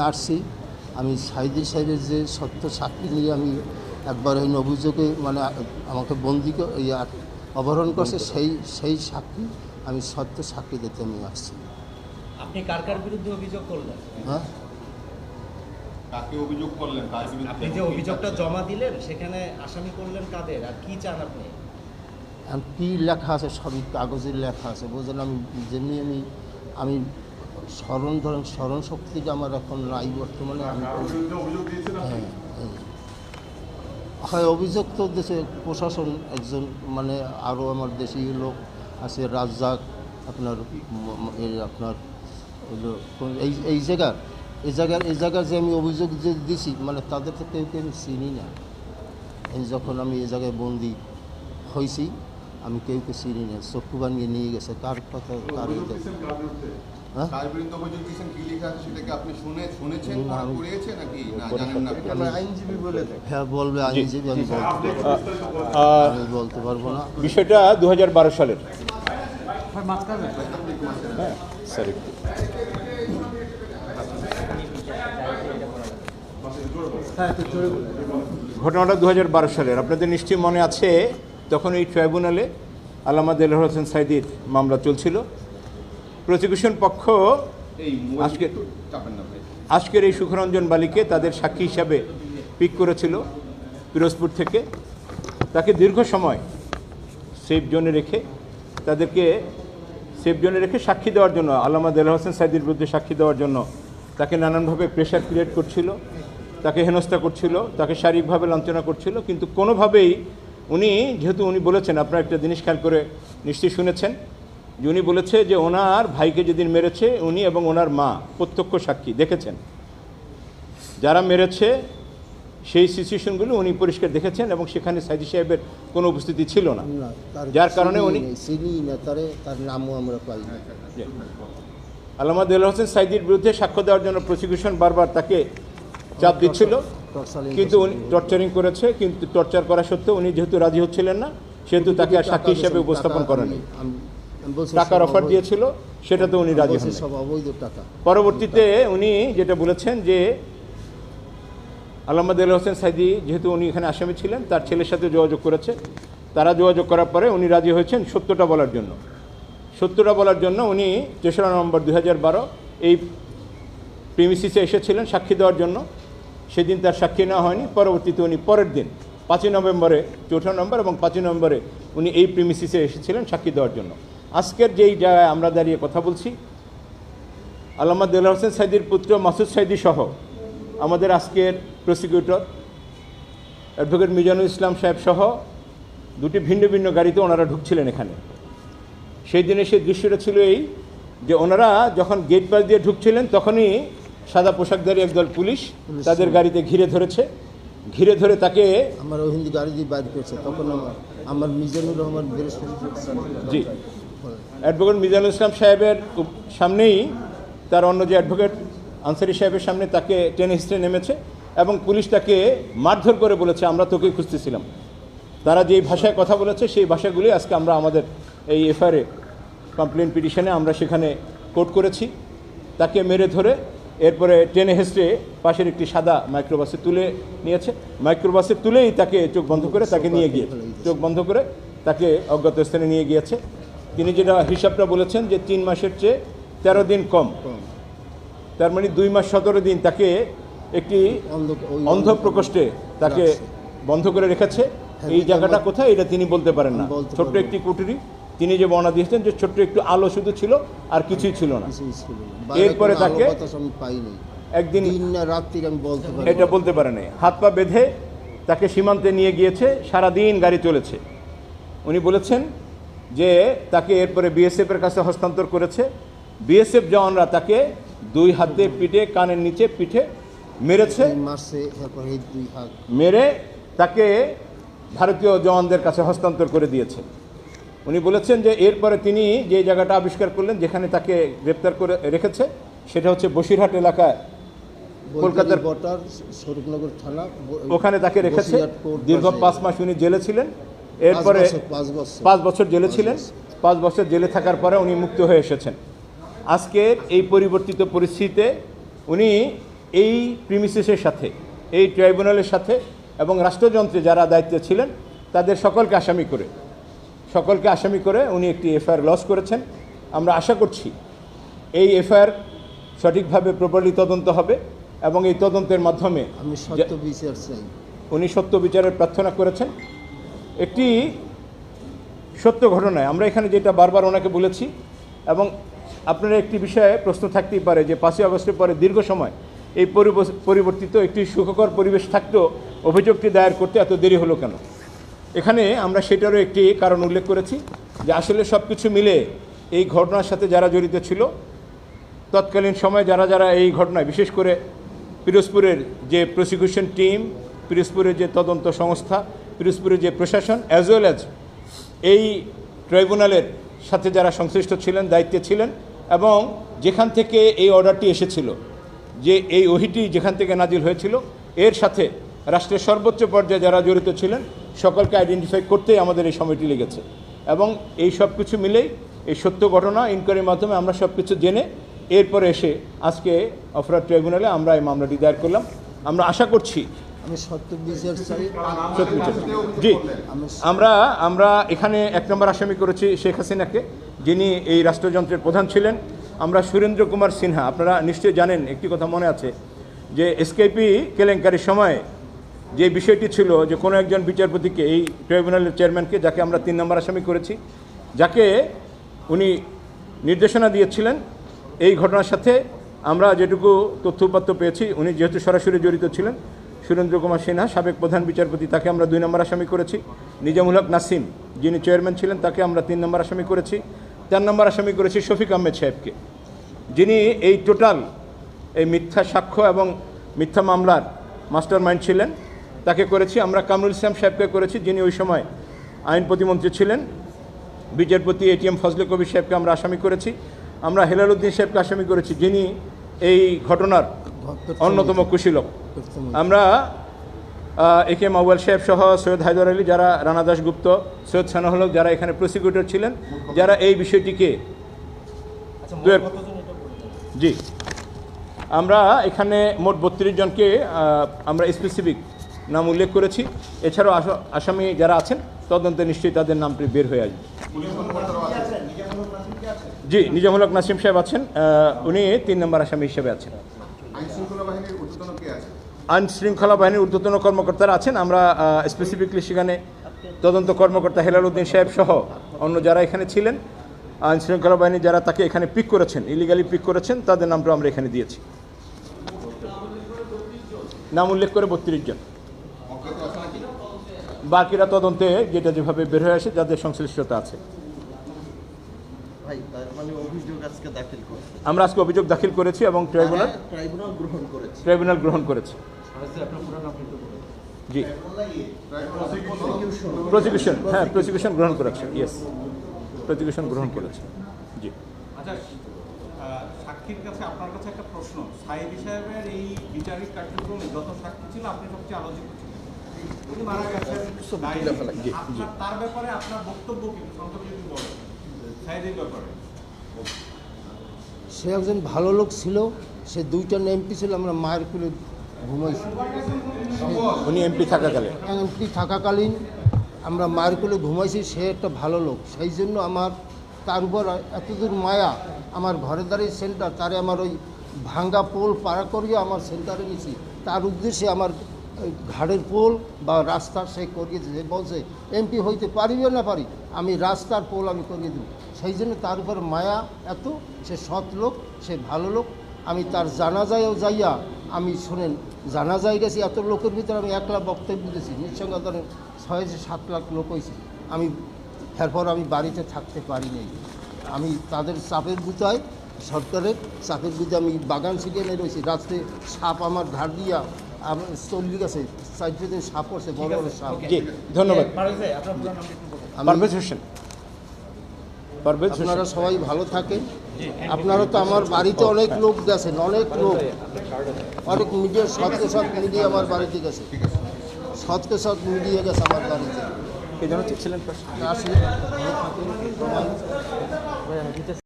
আসছি। আমি সাইদি সাহেবের যে সত্য সাক্ষী নিয়ে আমি একবার ওই অভিযোগে মানে আমাকে বন্দি ক- অপহরণ করছে সেই সেই সাক্ষী আমি সত্য সাক্ষী দিতে আমি আসছি। আপনি কার কার বিরুদ্ধে অভিযোগ করলেন? হ্যাঁ? কাকে অভিযোগ করলেন? আপনি যে অভিযোগটা জমা দিলেন সেখানে আসামি করলেন কাদের? আর কি চান আপনি? আর কী লেখা আছে? সবই কাগজের লেখা আছে। আমি যেমনি আমি আমি স্মরণ ধরেন স্মরণ শক্তিটা আমার এখন নাই বর্তমানে আমি হ্যাঁ হয় অভিযোগ তো দেশে প্রশাসন একজন মানে আরও আমার দেশীয় লোক আছে রাজ্জাক আপনার আপনার এই এই জায়গার এই জায়গার এই জায়গার যে আমি অভিযোগ যে দিছি মানে তাদের তো কেউ কেউ আমি চিনি না। এই যখন আমি এই জায়গায় বন্দি হয়েছি আমি কেউকে চিনি না চক্ষু বানিয়ে নিয়ে গেছে কার কথা কার হ্যাঁ? হ্যাঁ বিষয়টা দু হাজার বারো সালের। হ্যাঁ স্যার ঘটনাটা দু হাজার বারো সালের। আপনাদের নিশ্চয়ই মনে আছে তখন এই ট্রাইব্যুনালে আল্লামা দেলার হোসেন সাইদির মামলা চলছিল। প্রসিকিউশন পক্ষ এই মোবাইল আজকে- একটু চাপেন না ভাই। আজকের এই সুখরঞ্জন বালিকে তাদের সাক্ষী হিসাবে পিক করেছিল পিরোজপুর থেকে। তাকে দীর্ঘ সময় সেফ জোনে রেখে তাদেরকে সেফ জোনে রেখে সাক্ষী দেওয়ার জন্য আল্লামা দেল হোসেন সাইদির বিরুদ্ধে সাক্ষী দেওয়ার জন্য তাকে নানানভাবে প্রেশার ক্রিয়েট করছিল তাকে হেনস্থা করছিল তাকে শারীরিকভাবে লাঞ্ছনা করছিল। কিন্তু কোনোভাবেই উনি যেহেতু উনি বলেছেন আপনারা একটা জিনিস খেয়াল করে নিশ্চয়ই শুনেছেন উনি বলেছে যে ওনার ভাইকে যেদিন মেরেছে উনি এবং ওনার মা প্রত্যক্ষ সাক্ষী দেখেছেন। যারা মেরেছে সেই সিচুয়েশনগুলো উনি পরিষ্কার দেখেছেন এবং সেখানে সাইদি সাহেবের কোনো উপস্থিতি ছিল না। যার কারণে উনি- তার নামও আমরা পাই আল্লামা দেল হোসেন সাইদির বিরুদ্ধে সাক্ষ্য দেওয়ার জন্য প্রসিকিউশন বারবার তাকে চাপ দিচ্ছিল। কিন্তু উনি টর্চারিং করেছে কিন্তু টর্চার করা সত্ত্বেও উনি যেহেতু রাজি হচ্ছিলেন না সেহেতু তাকে আর সাক্ষী হিসেবে উপস্থাপন করেনি টাকার অফার দিয়েছিল সেটাতে উনি রাজি হন সব অবৈধ টাকা। পরবর্তীতে উনি যেটা বলেছেন যে আল্লামা দেল হোসেন সাইদি যেহেতু উনি এখানে আসামি ছিলেন তার ছেলের সাথে যোগাযোগ করেছে। তারা যোগাযোগ করার পরে উনি রাজি হয়েছেন সত্যটা বলার জন্য। সত্যটা বলার জন্য উনি তেসরা নভেম্বর দু হাজার বারো এই প্রিমিসিসে এসেছিলেন সাক্ষী দেওয়ার জন্য। সেদিন তার সাক্ষী নেওয়া হয়নি। পরবর্তীতে উনি পরের দিন পাঁচই নভেম্বরে চৌঠা নভেম্বর এবং পাঁচই নভেম্বরে উনি এই প্রিমিসিসে এসেছিলেন সাক্ষী দেওয়ার জন্য। আজকের যেই জায়গায় আমরা দাঁড়িয়ে কথা বলছি আল্লামা দেলা হোসেন সাইদির পুত্র মাসুদ সাইদি সহ আমাদের আজকের প্রসিকিউটর অ্যাডভোকেট মিজানুল ইসলাম সাহেব সহ দুটি ভিন্ন ভিন্ন গাড়িতে ওনারা ঢুকছিলেন এখানে। সেই দিনে সেই দৃশ্যটা ছিল এই যে ওনারা যখন গেট পাস দিয়ে ঢুকছিলেন তখনই সাদা পোশাকধারী একদল পুলিশ তাদের গাড়িতে ঘিরে ধরেছে। ঘিরে ধরে তাকে আমার হিন্দি গাড়ি দিয়ে বাইর করছে তখন আমার আমার মিজানুর রহমান জি। অ্যাডভোকেট মিজানুল ইসলাম সাহেবের সামনেই তার অন্য যে অ্যাডভোকেট আনসারি সাহেবের সামনে তাকে টেনে হিস্ট্রে নেমেছে এবং পুলিশ তাকে মারধর করে বলেছে, আমরা তোকেই খুঁজতেছিলাম। তারা যেই ভাষায় কথা বলেছে, সেই ভাষাগুলি আজকে আমরা আমাদের এই এফআইআরে কমপ্লেন পিটিশনে আমরা সেখানে কোর্ট করেছি। তাকে মেরে ধরে এরপরে টেনে হেসড়ে পাশের একটি সাদা মাইক্রোবাসে তুলে নিয়েছে। মাইক্রোবাসে তুলেই তাকে চোখ বন্ধ করে তাকে নিয়ে গিয়েছে। চোখ বন্ধ করে তাকে অজ্ঞাত স্থানে নিয়ে গিয়েছে। তিনি যেটা হিসাবটা বলেছেন যে তিন মাসের চেয়ে তেরো দিন কম। তার মানে দুই মাস সতেরো দিন তাকে একটি অন্ধ প্রকোষ্ঠে তাকে বন্ধ করে রেখেছে। হ্যাঁ, এই জায়গাটা কোথায়? এটা তিনি বলতে পারেন না। ছোট্ট একটি কুটুরি। তিনি যে বর্ণনা দিয়েছেন যে ছোট্ট একটু আলো শুধু ছিল আর কিছুই ছিল না। এরপরে তাকে একদিন এটা বলতে পারে নাই। হাত পা বেঁধে তাকে সীমান্তে নিয়ে গিয়েছে সারাদিন গাড়ি চলেছে। উনি বলেছেন যে তাকে এরপরে বিএসএফ এর কাছে হস্তান্তর করেছে। বিএসএফ জওয়ানরা তাকে দুই হাতে পিঠে কানের নিচে পিঠে মেরেছে। মেরে তাকে ভারতীয় জওয়ানদের কাছে হস্তান্তর করে দিয়েছে। উনি বলেছেন যে এরপরে তিনি যে জায়গাটা আবিষ্কার করলেন যেখানে তাকে গ্রেপ্তার করে রেখেছে সেটা হচ্ছে বসিরহাট এলাকায়। কলকাতার- বটার স্বরূপনগর থানা ওখানে তাকে রেখেছে। দীর্ঘ পাঁচ মাস উনি জেলে ছিলেন। এরপরে পাঁচ বছর। জেলে ছিলেন। পাঁচ বছর জেলে থাকার পরে উনি মুক্ত হয়ে এসেছেন। আজকের এই পরিবর্তিত পরিস্থিতিতে উনি এই প্রিমিসিসের সাথে এই ট্রাইব্যুনালের সাথে এবং রাষ্ট্রযন্ত্রে যারা দায়িত্বে ছিলেন তাদের সকলকে আসামি করে সকলকে আসামি করে উনি একটি এফআইআর লস করেছেন। আমরা আশা করছি এই এফআইআর সঠিকভাবে প্রপারলি তদন্ত হবে এবং এই তদন্তের মাধ্যমে আমি সত্য বিচার চাই। উনি সত্য বিচারের প্রার্থনা করেছেন। একটি সত্য ঘটনায়। আমরা এখানে যেটা বারবার ওনাকে বলেছি এবং আপনারা একটি বিষয়ে প্রশ্ন থাকতেই পারে যে পাঁচই আগস্টের পরে দীর্ঘ সময় এই পরিবর্তিত একটি সুখকর পরিবেশ থাকতেও অভিযোগটি দায়ের করতে এত দেরি হলো কেন? এখানে আমরা সেটারও একটি কারণ উল্লেখ করেছি যে আসলে সব কিছু মিলে এই ঘটনার সাথে যারা জড়িত ছিল, তৎকালীন সময়ে যারা যারা এই ঘটনায়, বিশেষ করে পিরোজপুরের যে প্রসিকিউশন টিম পিরোজপুরের যে তদন্ত সংস্থা পিরোজপুরের যে প্রশাসন অ্যাজ ওয়েল অ্যাজ এই ট্রাইব্যুনালের সাথে যারা সংশ্লিষ্ট ছিলেন, দায়িত্বে ছিলেন, এবং যেখান থেকে এই অর্ডারটি এসেছিল, যে এই ওহিটি যেখান থেকে নাজিল হয়েছিল, এর সাথে রাষ্ট্রের সর্বোচ্চ পর্যায়ে যারা জড়িত ছিলেন, সকলকে আইডেন্টিফাই করতেই আমাদের এই সময়টি লেগেছে। এবং এই সব কিছু মিলেই এই সত্য ঘটনা ইনকোয়ারির মাধ্যমে আমরা সব কিছু জেনে এরপরে এসে আজকে অপরাধ ট্রাইব্যুনালে আমরা এই মামলাটি দায়ের করলাম। আমরা আশা করছি জি আমরা আমরা এখানে এক নম্বর আসামি করেছি শেখ হাসিনাকে যিনি এই রাষ্ট্রযন্ত্রের প্রধান ছিলেন। আমরা সুরেন্দ্র কুমার সিনহা আপনারা নিশ্চয়ই জানেন একটি কথা মনে আছে যে এসকেপি কেলেঙ্কারির সময় যে বিষয়টি ছিল যে কোনো একজন বিচারপতিকে এই ট্রাইব্যুনালের চেয়ারম্যানকে যাকে আমরা তিন নম্বর আসামি করেছি যাকে উনি নির্দেশনা দিয়েছিলেন এই ঘটনার সাথে আমরা যেটুকু তথ্যপাত্র পেয়েছি উনি যেহেতু সরাসরি জড়িত ছিলেন সুরেন্দ্র কুমার সিনহা, সাবেক প্রধান বিচারপতি, তাকে আমরা দুই নম্বর আসামি করেছি। নিজামুল হক নাসিম, যিনি চেয়ারম্যান ছিলেন, তাকে আমরা তিন নম্বর আসামি করেছি। চার নম্বর আসামি করেছি শফিক আহমেদ সাহেবকে। যিনি এই টোটাল এই মিথ্যা সাক্ষ্য এবং মিথ্যা মামলার মাস্টার মাইন্ড ছিলেন, তাকে করেছি আমরা কামরুল ইসলাম সাহেবকে করেছি, যিনি ওই সময় আইন প্রতিমন্ত্রী ছিলেন। বিচারপতি এটিএম ফজলে কবির সাহেবকে আমরা আসামি করেছি। আমরা হেলাল উদ্দিন সাহেবকে আসামি করেছি, যিনি এই ঘটনার অন্যতম কুশীলক। আমরা এ কে মাওয়াল সাহেব সহ সৈয়দ হায়দর আলী যারা রানা দাসগুপ্ত সৈয়দ সানাহুল যারা এখানে প্রসিকিউটর ছিলেন যারা এই বিষয়টিকে আচ্ছা? জি। আমরা এখানে মোট বত্রিশ জনকে আমরা স্পেসিফিক নাম উল্লেখ করেছি। এছাড়াও আস- আসামি যারা আছেন তদন্তে নিশ্চয়ই তাদের নামটি বের হয়ে আসবে। পুলিশ কর্মকর্তারাও আছে জি নিজামুল হক নাসিম সাহেব আছেন উনি তিন নম্বর আসামি হিসেবে আছেন আইন শৃঙ্খলা বাহিনীর ঊর্ধ্বতন কে আছে আইন শৃঙ্খলা বাহিনীর ঊর্ধ্বতন কর্মকর্তারা আছেন। আমরা স্পেসিফিকলি সেখানে তদন্ত কর্মকর্তা হেলাল উদ্দিন সাহেব সহ অন্য যারা এখানে ছিলেন আইন শৃঙ্খলা বাহিনী যারা তাকে এখানে পিক করেছেন ইলিগালি পিক করেছেন, তাদের নামটা আমরা এখানে দিয়েছি। নাম উল্লেখ করে বত্রিশ জন। বাকিরা তদন্তে যেটা যেভাবে বের হয়ে আসে, যাদের সংশ্লিষ্টতা আছে। ভাই তার মানে অভিযোগ আজকে দাখিল করছে। আমরা আজকে অভিযোগ দাখিল করেছি এবং ট্রাইব্যুনাল ট্রাইব্যুনাল গ্রহণ করেছে। ট্রাইব্যুনাল গ্রহণ করেছে। জি। প্রসিকিউশন হ্যাঁ প্রসিকিউশন গ্রহণ করেছে ইয়েস প্রসিকিউশন গ্রহণ করেছে জি। আচ্ছা সাক্ষীর কাছে আপনার কাছে একটা প্রশ্ন। সাইদি সাহেবের এই বিচারিক কার্যক্রমে যত সাক্ষী ছিল আপনি সবচেয়ে আলোচিত ছিলেন। উনি মারা গেছেন তার ব্যাপারে আপনার বক্তব্য কি? সংক্ষেপে যদি বলেন। সে একজন ভালো লোক ছিল সে দুইটা এমপি ছিল আমরা মায়ের কুলে ঘুমাইছি। উনি এমপি থাকাকালে এমপি থাকাকালীন আমরা মায়ের কুলে ঘুমাইছি সে একটা ভালো লোক। সেই জন্য আমার তার উপর এতদূর মায়া আমার ঘরের দ্বারাই সেন্টার তারে আমার ওই ভাঙ্গা পোল পাড়া করিয়ে আমার সেন্টারে নিছি। তার উদ্দেশ্যে আমার ঘাড়ের পোল বা রাস্তা সে করিয়েছে সে বলছে এমপি হইতে পারিবে না পারি, আমি রাস্তার পোল আমি করিয়ে দেব। সেই জন্য তার উপর মায়া এত, সে সৎ লোক, সে ভালো লোক। আমি তার জানাজায়ও যাইয়া, আমি শোনেন, জানাজায় গেছি, এত লোকের ভিতরে আমি একলা বক্তব্য দিয়েছি নিঃসঙ্গে ধরেন ছয় যে সাত লাখ লোক হয়েছে আমি এরপর আমি বাড়িতে থাকতে পারি নাই। আমি তাদের চাপের গুতায় সরকারের চাপের গুতে আমি বাগান শিখে নিয়ে রয়েছি রাত্রে সাপ আমার ধার দিয়া আমার চল্লি গেছে সাপ পড়ছে বড় বড় সাপ। জি ধন্যবাদ। পারভেজ আপনার পুরো নামটা একটু বলুন। আমি পারভেজ হোসেন। পারভেজ আপনারা সবাই ভালো থাকেন। আপনারা তো আমার বাড়িতে অনেক লোক গেছেন অনেক লোক। অনেক মিডিয়া সৎকে সৎ মিডিয়া আমার বাড়িতে গেছে। সৎকে সৎ মিডিয়া গেছে আমার বাড়িতে। ছিলেন আসলে